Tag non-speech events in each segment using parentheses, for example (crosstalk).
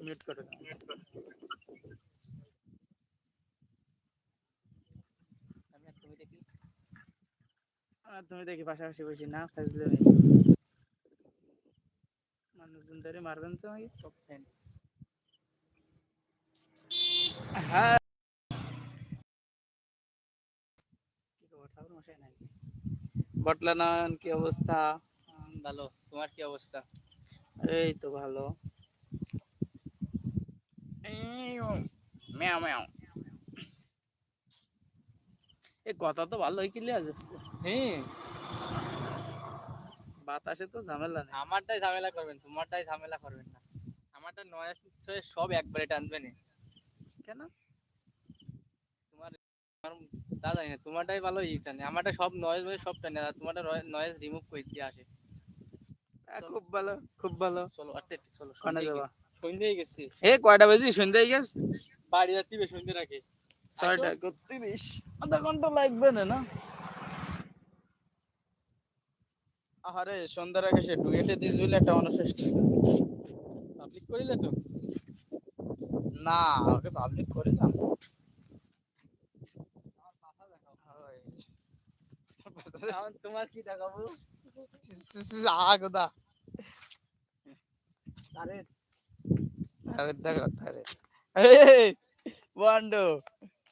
Mute করে তুমি দেখি পাশাপাশি বসি না? ফাজলে মানুষজন ধরে মারবেন তো আমাকে? সব ফ্যান হ্যাঁ। কি অবস্থা? ভালো। তোমার কি অবস্থা? এই তো ভালো। ম্যাও ম্যাও এই কথা তো ভালোই ক্লিয়ার যাচ্ছে হ্যাঁ। বাতাসে তো ঝামেলা নেই। আমারটাই ঝামেলা করবেন তোমারটাই ঝামেলা করবেন না। আমারটা নয়েস সব একবারে টানবে না। কেন? তোমার তা জানি না তোমারটাই ভালো ই টানে। আমারটা সব নয়েজ সব টানে আর তোমারটা নয়েজ রিমুভ করে দিয়ে আসে। খুব ভালো খুব ভালো। চলো আটটা চলো কানে যাবা। সন্ধ্যে গেছে। এ কয়টা বাজি? সন্ধ্যে হয়ে গেছে? বাড়ি ছয়টা একত্রিশ। আধা ঘণ্টা লাগবে না না? সন্ধ্যার আগে সে ডুয়েটে দিস বলে একটা পাবলিক করিলে তো? না ওকে পাবলিক করে দাম (laughs) আমার তোমার কি দেখাবো? আগদা। দেখো বন্ডো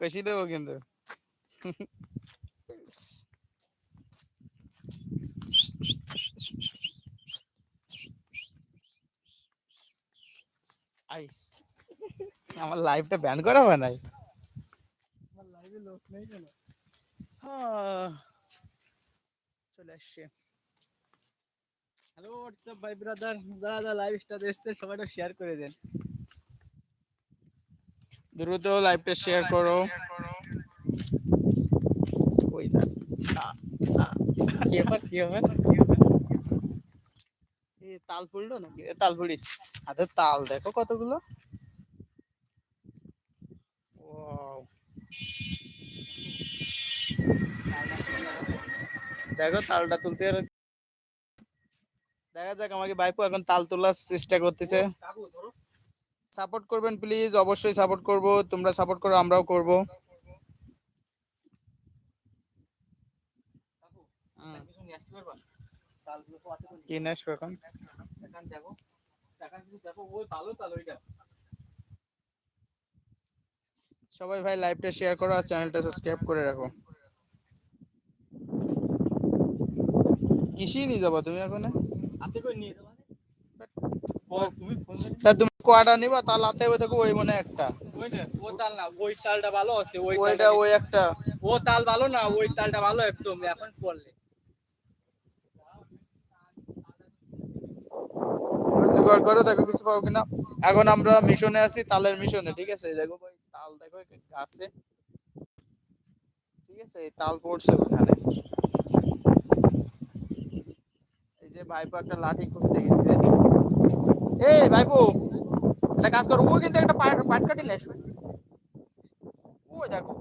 কষি দেবো কিন্তু। আইস আমার লাইফটা ব্যান করা হয় নাই? আমার লাইভে লোক নেই কেন? আহ, চলে আসছে। হ্যালো হোয়াটসঅ্যাপ ভাই ব্রাদার যারা যারা লাইভ স্টার এসছে সবাইটা শেয়ার করে দেন। দ্রুত লাইভটা শেয়ার করো। ওই দা কি ব্যাপার কি ব্যাপার? তাল ফুললো নাকি? তাল ফুলিস। হাতে তাল দেখো কতগুলো. দেখো তালটা তুলতে আর দেখা যাক আমাকে এখন তাল তোলার চেষ্টা করতেছে। সাপোর্ট করবেন প্লিজ অবশ্যই সাপোর্ট তোমরা সাপোর্ট করো, আমরাও সবাই ভাই লাইভটা শেয়ার করো আর চ্যানেলটা সাবস্ক্রাইব করে রাখো। কিসি নিয়ে যাব তুমি এখন? তুমি ফোন তা তুমি কোয়াটা নিবা? দেখো ওই মনে একটা। ও তাল না ওই তালটা ভালো আছে ওই ওইটা ওই একটা। ও তাল ভালো না ওই তালটা ভালো একদম এখন পড়লে জোগাড় করো দেখো কিছু পাবো কিনা। এখন আমরা মিশনে আছি তালের মিশনে ঠিক আছে? দেখো ভাই তাল দেখো গাছে। ঠিক আছে তাল পড়ছে ওখানে এই যে ভাইপো একটা লাঠি খুঁজতে গেছে। এই ভাইপো, একটা কাজ করো, ও কিন্তু একটা পাট কাটি নেস ও দেখো।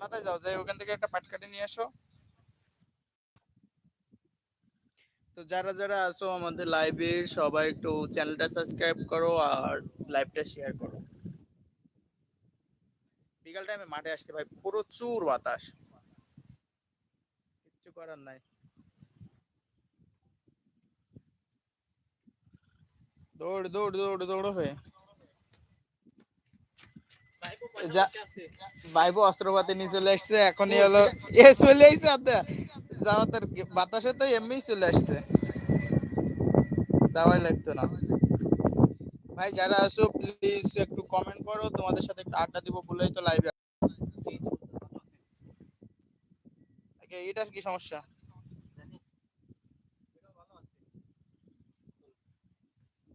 মাথায় যাও, যাই, ওখান থেকে একটা পাট কাটি নিয়ে আসো। তো যারা যারা আছো আমাদের লাইভে সবাই একটু চ্যানেলটা সাবস্ক্রাইব করো আর লাইভটা শেয়ার করো। বিকাল টাইমে মাঠে আসছে ভাই, প্রচুর বাতাস। কিচ্ছু করার নাই। দৌড় দৌড় দৌড় দৌড় হয়ে ভাইবো অস্ত্রপাতি নিয়ে চলে আসছে এখনই হলো। এ চলে আসছে যাওয়া তোর বাতাসে তো এমনি চলে আসছে। যাওয়াই লাগতো না। ভাই যারা আসো প্লিজ একটু কমেন্ট করো। তোমাদের সাথে একটু আড্ডা দিব বলেই তো লাইভে এটার কি সমস্যা?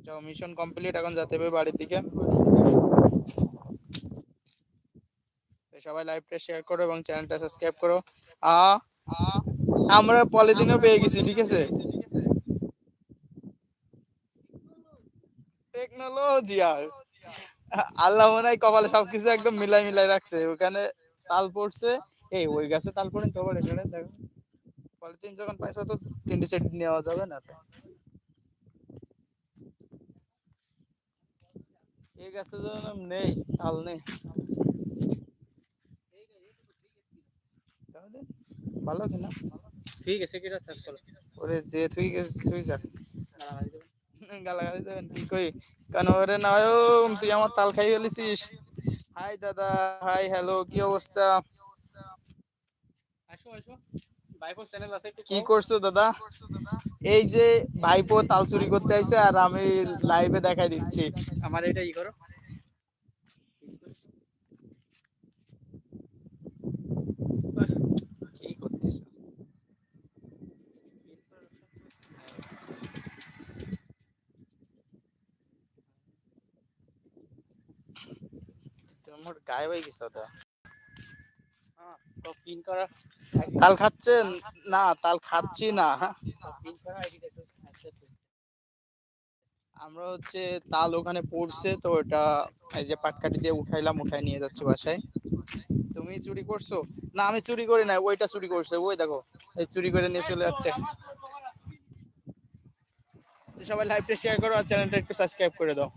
যাও মিশন কমপ্লিট এখন যেতে হবে বাড়ির দিকে। সবাই লাইভটা শেয়ার করো এবং চ্যানেলটা সাবস্ক্রাইব করো। আ, আমরা পেয়ে গেছি, ঠিক আছে? টেকনোলজি আর। আল্লাহ মনে হয় কপালে সবকিছু একদম মিলাই মিলাই রাখছে। ওখানে তাল পড়ছে। এই, ওই গাছে তাল পড়েন, তো দেখো। পলিথিন যখন পাইছো তো তিনটে সেট নেওয়া যাবে না তো। এই গাছে তো নেই তাল নেই। ভালো কিনা? ঠিক আছে কিটা থাক চলো। ওরে যে তুই গেছিস তুই যাক গালাগালি দেবেন। গালাগালি দেবেন? কি কই? কেন ওরে নয়ম তুই আমার তাল খাই ফেলেছিস? হাই দাদা হাই হ্যালো কি অবস্থা? আসো আসো। কি করছ দাদা? এই যে ভাইপো তাল চুরি করতে আইছে আর আমি লাইভে দেখাই দিচ্ছি। আমার এটা ই করো। কি তোমার গায়ে হয়ে গেছে করা তাল খাচ্ছেন না তাল খাচ্ছি না। আমরা হচ্ছে তাল ওখানে পড়ছে তো ওটা এই যে পাটকাঠি দিয়ে উঠাইলাম উঠাই নিয়ে যাচ্ছি বাসায়। তুমি চুরি করছ? না আমি চুরি করি না ওইটা চুরি করছে। ওই দেখো এই চুরি করে নিয়ে চলে যাচ্ছে। সবাই লাইভটা শেয়ার করো আর চ্যানেলটা একটু সাবস্ক্রাইব করে দাও।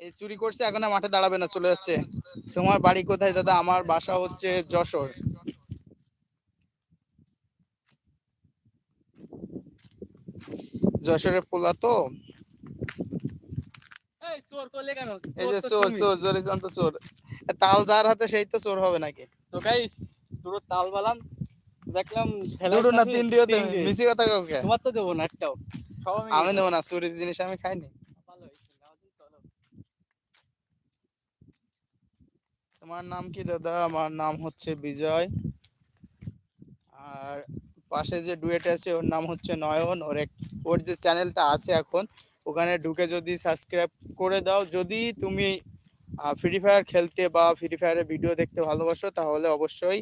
এই চুরি করছে এখন আর মাঠে দাঁড়াবে না চলে যাচ্ছে। তোমার বাড়ি কোথায় দাদা? আমার বাসা হচ্ছে যশোর। যশোরের পোলা তো? এই চোর যে চোর। চোর জোরে জানত চোর। তাল যার হাতে সেই তো চোর হবে নাকি? তো গাইস দুটো তাল বালাম দেখলাম ঠেলায় দুটো না তিনটিও তো কথা কাউকে? তোমার তো দেবো না একটাও। আমি নেব না চুরির জিনিস আমি খাইনি ভালো হয়েছে নাও তুমি চলো তোমার নাম কি, দাদা? আমার নাম হচ্ছে বিজয়। আর পাশে যে ডুয়েট আছে, ওর নাম হচ্ছে নয়ন। ওর এক ওর যে চ্যানেলটা আছে এখন, ওখানে ঢুকে যদি সাবস্ক্রাইব করে দাও। যদি তুমি ফ্রি ফায়ার খেলতে বা ফ্রি ফায়ারের ভিডিও দেখতে ভালোবাসো, তাহলে অবশ্যই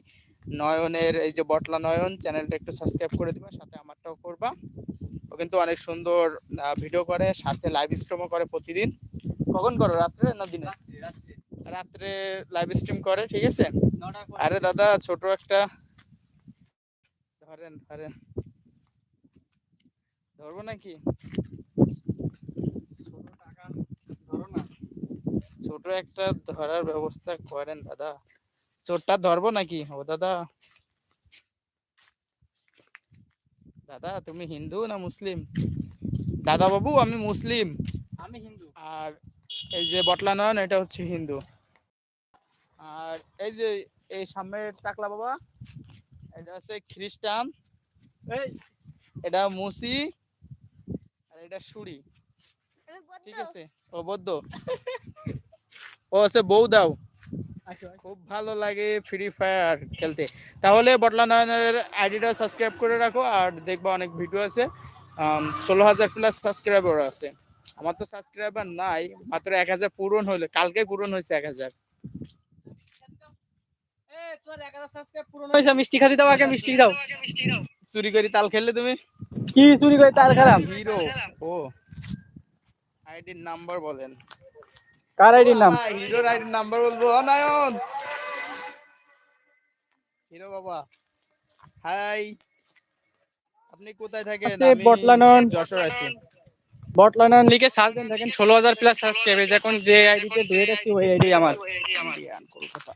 নয়নের এই যে বটলা নয়ন, চ্যানেলটা একটু সাবস্ক্রাইব করে দিবা, সাথে আমারটাও করবা। ও কিন্তু অনেক সুন্দর ভিডিও করে, সাথে লাইভ স্ট্রিমও করে প্রতিদিন। কখন করো, রাত্রে না দিনে? রাত্রে লাইভ স্ট্রিম করে ঠিক আছে? আরে দাদা ছোট একটা ধরেন ধরেন। ধরবো নাকি? ছোট একটা ধরার ব্যবস্থা করেন দাদা। চোরটা ধরবো নাকি? ও দাদা। দাদা তুমি হিন্দু না মুসলিম? দাদা বাবু আমি মুসলিম। আমি হিন্দু। আর এই যে বটলা নয়ন এটা হচ্ছে হিন্দু। আর এই যে এই সামনের টাকলা বাবা এটা হচ্ছে খ্রিস্টান এই। এটা মুসি আর এটা সুরি। ঠিক আছে ও বৌদ্ধ। ও আছে বৌদাও। আসো আসো। খুব ভালো লাগে ফ্রি ফায়ার খেলতে। তাহলে বটলা নয়নের আইডিটা সাবস্ক্রাইব করে রাখো আর দেখবা অনেক ভিডিও আছে। ষোলো হাজার প্লাস সাবস্ক্রাইবার আছে। আমার তো সাবস্ক্রাইবার নাই মাত্র এক হাজার পূরণ হলো কালকে পূরণ হয়েছে এক হাজার এই তোর 1000 সাবস্ক্রাইব পূরণ হয়েছে মিষ্টি খাতি দাও আগে মিষ্টি দাও। চুরি করি তাল খেললে তুমি? কি চুরি করে তার খেলাম? হিরো। ও। আইডির নাম্বার বলেন। কার আইডির নাম? হিরোর আইডির নাম্বার বলব। ও হিরো বাবা। হাই। আপনি কোথায় থাকেন? আছে আমি বটলানন। যশোর আছি। বটলানন লিখে সার্চ দেন দেখেন 16000 প্লাস যে আইডিতে ডুয়েট আছে ওই আইডি আমার। কলকাতা।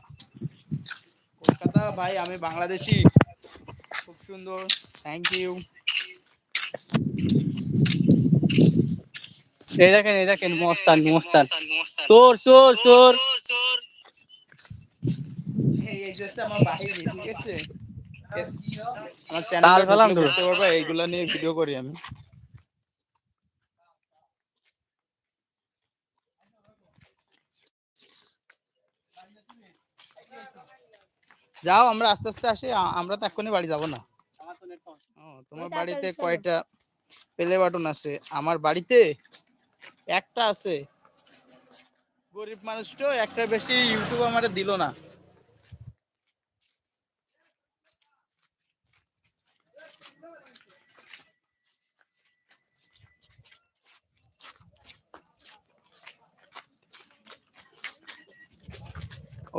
কলকাতা। ভাই আমি বাংলাদেশি। খুব সুন্দর। থ্যাংক ইউ এই দেখেন এই দেখেন মস্তান মস্তান। চোর চোর। চোর আমার চ্যানেলে এইগুলা নিয়ে ভিডিও করি আমি। যাও আমরা আস্তে আস্তে আসি আমরা তো এক্ষুনি বাড়ি যাব না। তোমার বাড়িতে কয়টা পেলে বাটন আছে? আমার বাড়িতে একটা আছে। গরিব মানুষ তো একটা বেশি ইউটিউব আমার দিল না।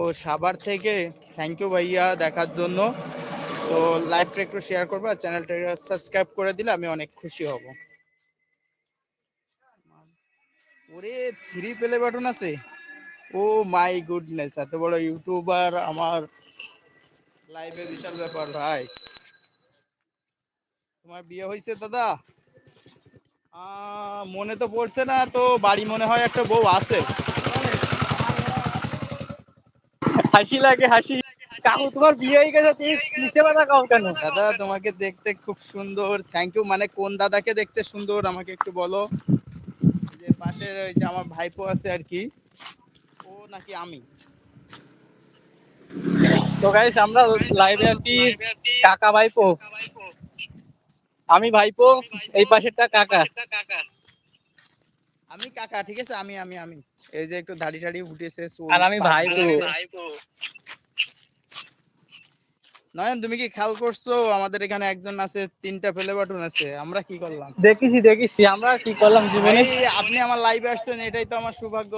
ও সাভার থেকে থ্যাংক ইউ ভাইয়া দেখার জন্য। তো লাইভটা একটু শেয়ার করবে আর চ্যানেলটা সাবস্ক্রাইব করে দিলে আমি অনেক খুশি হব। ওরে থ্রি প্লে বাটন আছে। ও মাই গুডনেস এত বড় ইউটিউবার আমার লাইভে বিশাল ব্যাপার ভাই। তোমার বিয়ে হয়েছে দাদা? মনে তো পড়ছে না, তো বাড়ি মনে হয় একটা বউ আছে। হাসি লাগে হাসি। কাকু তোমার বিয়ে হয়ে গেছে তুমি নিচে কথা কও কেন? দাদা তোমাকে দেখতে খুব সুন্দর। থ্যাংক ইউ মানে কোন দাদাকে দেখতে সুন্দর আমাকে একটু বলো। যে পাশের ওই যে আমার ভাইপো আছে আর কি। ও নাকি আমি? তো গাইস আমরা লাইভে আছি কাকা ভাইপো। আমি ভাইপো এই পাশেরটা কাকা। আমি কাকা ঠিক আছে? আমি আমি আমি। এই যে একটু দাড়ি টাড়ি উঠেছে আর আমি ভাইপো। ধরেছে। নয়ন তুমি কি খেয়াল করছ? আমাদের এখানে একজন আছে তিনটা প্লে বাটন আছে। আমরা কি করলাম? দেখিছি দেখিছি। আমরা কি করলাম জীবনে? আপনি আমার লাইভে আসছেন এটাই তো আমার সৌভাগ্য।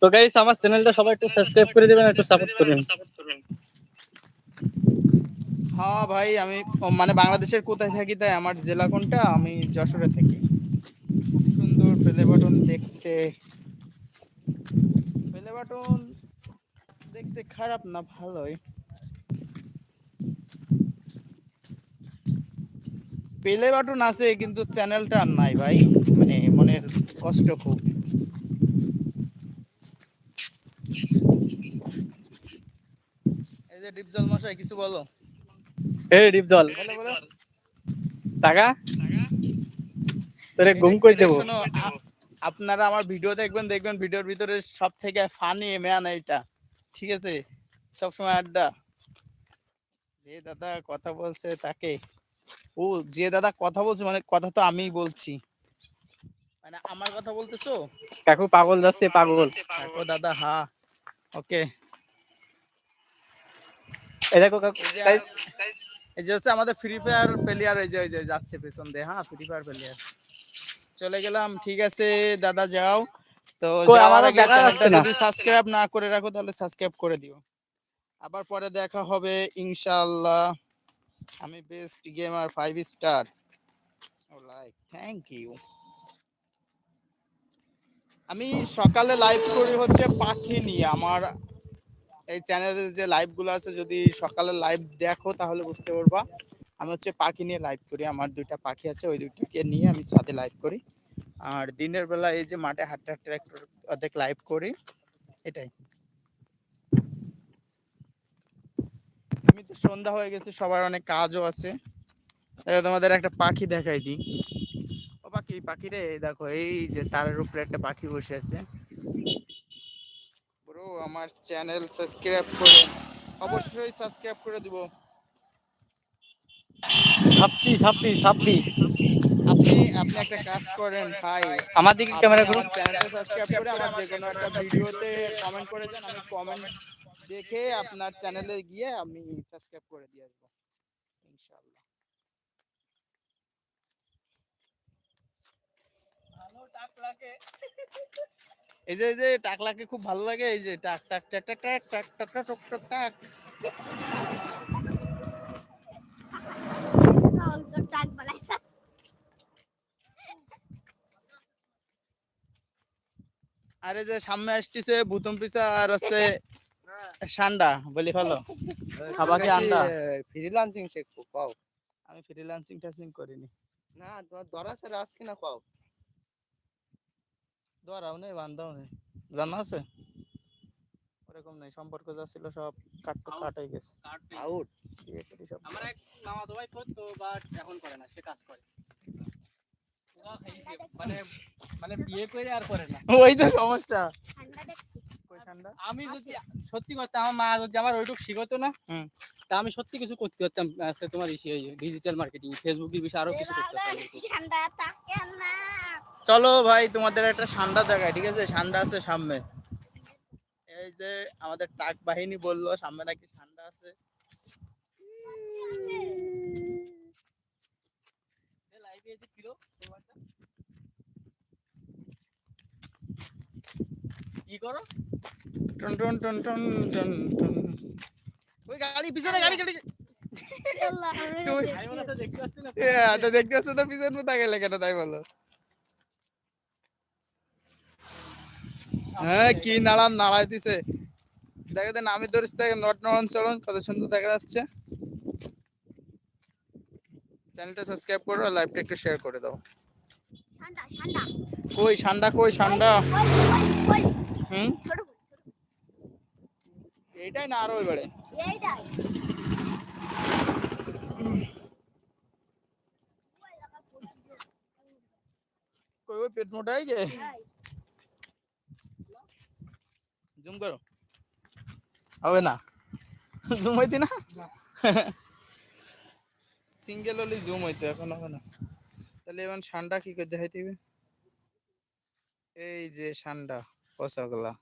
তো গাইস আমার চ্যানেলটা সবাই একটু সাবস্ক্রাইব করে দিবেন একটু সাপোর্ট করবেন। হ্যাঁ ভাই, আমি মানে বাংলাদেশের কোথায় থাকি তাই আমার জেলা কোনটা? আমি যশোরে থাকি। খুব সুন্দর প্লে বাটন দেখতে। প্লে বাটন দেখতে খারাপ না, ভালোই। প্লে বাটন আছে, কিন্তু চ্যানেলটা আর নাই ভাই। মানে মনের কষ্ট খুব। এই যে ডিপজল মশাই, কিছু বলো? এই ডিপজল বলো বলো টাকা? তোরে ঘুম করে দেবো। আপনারা আমার ভিডিও দেখবেন দেখবেন ভিডিওর ভিতরে সব থেকে ফানি ম্যান এইটা। ঠিক আছে? সব সময় আড্ডা। যে দাদা কথা বলছে তাকে। ও যে দাদা কথা বলছে মানে কথা তো আমিই বলছি। মানে আমার কথা বলতেছো? কাকু পাগল যাচ্ছে পাগল। ও দাদা হা ওকে। এই দেখো কাকু এই যে হচ্ছে আমাদের ফ্রি ফায়ার প্লেয়ার এই যে ওই যে যাচ্ছে পেছন দিয়ে হ্যাঁ ফ্রি ফায়ার প্লেয়ার চলে গেলাম ঠিক আছে দাদা যাও। তো যাওয়ার আগে চ্যানেলটা যদি সাবস্ক্রাইব না করে রাখো তাহলে সাবস্ক্রাইব করে দিও। আবার পরে দেখা হবে ইনশাআল্লাহ। আমি best gamer five star like thank you আমি সকালে লাইভ করি হচ্ছে পাখি নিয়ে আমার এই চ্যানেলে যে লাইভগুলো আছে, যদি সকালে লাইভ দেখো, তাহলে বুঝতে পারবা। আমি হচ্ছে পাখি নিয়ে লাইভ করি। আমার দুইটা পাখি আছে, ওই দুইটাকে নিয়ে আমি সাথে লাইভ করি। আর দিনের বেলা এই যে মাঠে হাঁটতে হাঁটতে একটু অর্ধেক লাইভ করি, এটাই। এমনিতে সন্ধ্যা হয়ে গেছে, সবার অনেক কাজও আছে। তোমাদের একটা পাখি দেখাই দিই। ও পাখি পাখি রে দেখো, এই যে তারের উপরে একটা পাখি বসে আছে। ব্রো আমার চ্যানেল সাবস্ক্রাইব করে অবশ্যই সাবস্ক্রাইব করে দিব। ছাপ্পি ছাপ্পি ছাপ্পি। আপনি আপনি একটা কাজ করেন ভাই আমার দিকে ক্যামেরা করুন। চ্যানেলটা সাবস্ক্রাইব করে আমার যে কোনো একটা ভিডিওতে কমেন্ট করে যান আমি কমেন্ট দেখে আপনার চ্যানেলে গিয়ে আমি সাবস্ক্রাইব করে দিয়ে আসব ইনশাআল্লাহ। এই যে এই যে টাকলাকে খুব ভালো লাগে এই যে টাক টাক টাক টাক টাক টাক টাক টাক টাক টাক আরে যে সামনে আসতেছে ভূতম পিসা আর হচ্ছে সান্ডা বলি হলো খাবাকে আন্ডা ফ্রিল্যান্সিং শেখ পাও আমি ফ্রিল্যান্সিং টাসিং করিনি না তোমার দরা স্যার আজকে না পাও দোয়ারাও নেই বান্ধাও নেই। জানা আছে? ওরকম নেই সম্পর্ক যা ছিল সব কাট কাট হয়ে গেছে। আউট আমার এক ভাই করতো বাট এখন করে না সে কাজ করে। মানে, মানে বিয়ে করে আর করে না। ওই সমস্যা। আমি যদি সত্যি কথা আমার মা যদি আমার ওইটুকু শিখতো না তা আমি সত্যি কিছু করতে পারতাম আজকে তোমার ডিজিটাল মার্কেটিং ফেসবুক বিষয়ে আরও কিছু করতে পারতাম। চলো ভাই তোমাদের একটা সান্ডা জায়গায় ঠিক আছে? সান্ডা আছে সামনে। এই যে আমাদের টাক বাহিনী বলল সামনে নাকি সান্ডা আছে। কি করো? টন টন টন টন টন টন। ওই গাড়ি পিছনে গাড়ি গাড়ি। দেখতে পাচ্ছি আচ্ছা, তো পিছনে তাকে লেখাটা তাই বলো? হ্যাঁ কি নাড়ান নাড়াই দিছে। দেখে দেন আমি ধরিস থেকে নট নরন চলন কত সুন্দর দেখা যাচ্ছে। চ্যানেলটা সাবস্ক্রাইব করো লাইভটা একটু শেয়ার করে দাও। কই ঠান্ডা কই ওই, হুম? এইটাই না আরও এবারে। কই ওই পেট মোটাই গে? জুম করো। হবে না। জুম হইতি না? সিঙ্গেল হলে জুম হইতো এখন হবে না। তাহলে ঠান্ডা কি করে দেখাইতে হবে? এই যে পচাগুলা।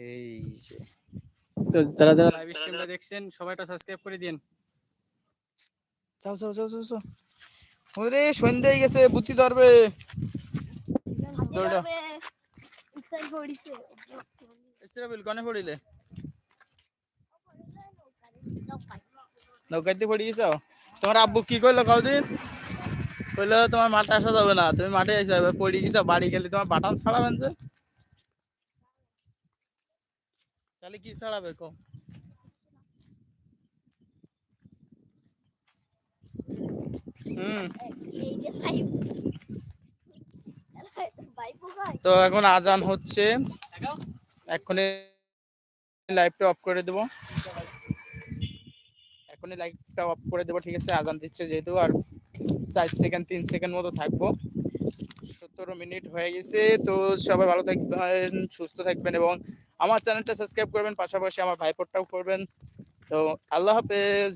এই তো যারা যারা লাইভ স্ট্রিমটা দেখছেন সবাইটা সাবস্ক্রাইব করে দিন যাও যাও যাও যাও যাও। ওরে সন্ধ্যা হয়ে গেছে বুদ্ধি ধরবে। দৌড়া। তবে ইসরাবিল কনে পড়িলে? নৌকায়। পড়ে গেছ তোমার আব্বু কি কইলো কদিন কইলো তোমার মাঠে আসা যাবে না তুমি মাঠে আইসা এবার পড়ে গেছো বাড়ি গেলে তোমার বাটাম ছাড়াবেন যে। তাহলে কি ছাড়াবে কো হুম এই যে পাইপ। পাইপ কই? তো এখন আজান হচ্ছে। এখনই লাইভটা অফ করে দেবো। এখনই লাইভটা অফ করে দেবো, ঠিক আছে? আজান দিচ্ছে যেহেতু, আর চার সেকেন্ড তিন সেকেন্ড মতো থাকব। সতেরো মিনিট হয়ে গেছে, তো সবাই ভালো থাকবেন, সুস্থ থাকবেন, এবং আমার চ্যানেলটা সাবস্ক্রাইব করবেন, পাশাপাশি আমার ভাইপোরটাও করবেন। তো আল্লাহ হাফেজ।